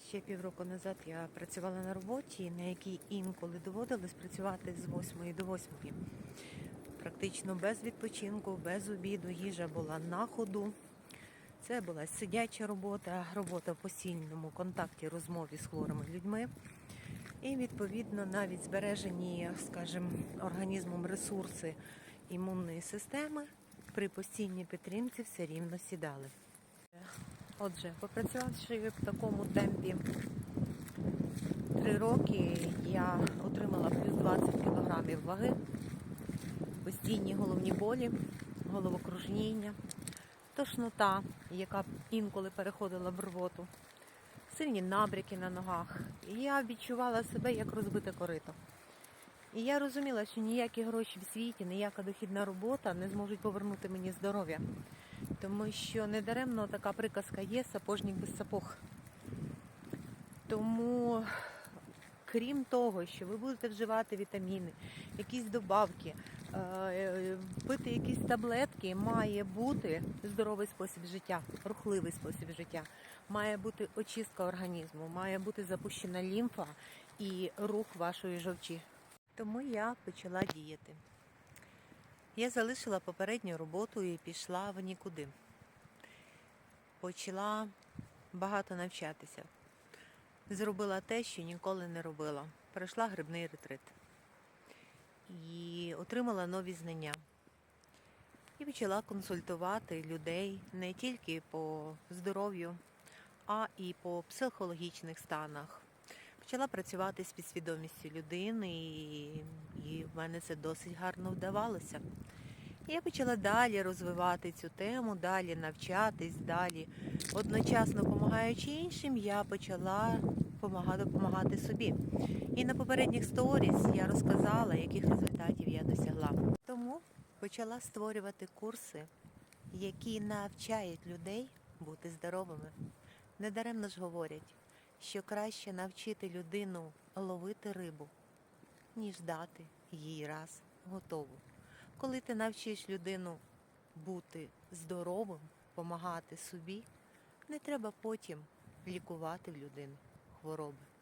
Ще півроку назад я працювала на роботі, на якій інколи доводилось працювати з 8 до 8. Практично без відпочинку, без обіду. Їжа була на ходу. Це була сидяча робота, робота в постійному контакті, розмові з хворими людьми. І відповідно навіть збережені, скажімо, організмом ресурси імунної системи при постійній підтримці все рівно сідали. Отже, попрацювавши в такому темпі три роки, я отримала плюс 20 кілограмів ваги, постійні головні болі, головокружіння, тошнота, яка інколи переходила в рвоту, сильні набряки на ногах. Я відчувала себе як розбите корито. І я розуміла, що ніякі гроші в світі, ніяка дохідна робота не зможуть повернути мені здоров'я. Тому що недаремно така приказка є сапожник без сапог. Тому, крім того, що ви будете вживати вітаміни, якісь добавки, е, пити якісь таблетки, має бути здоровий спосіб життя, рухливий спосіб життя, має бути очистка організму, має бути запущена лімфа і рух вашої жовчі. Тому я почала діяти. Я залишила попередню роботу і пішла в нікуди. Почала багато навчатися. Зробила те, що ніколи не робила. Пройшла грибний ретрит і отримала нові знання. І почала консультувати людей не тільки по здоров'ю, а і по психологічних станах. Почала працювати з підсвідомістю людини, і, в мене це досить гарно вдавалося. Я почала далі розвивати цю тему, далі навчатись, далі. Одночасно допомагаючи іншим, я почала допомагати собі. І на попередніх сторіс я розказала, яких результатів я досягла. Тому почала створювати курси, які навчають людей бути здоровими. Недаремно ж говорять, що краще навчити людину ловити рибу, ніж дати їй раз готову. Коли ти навчиш людину бути здоровим, допомагати собі, не треба потім лікувати в людину хвороби.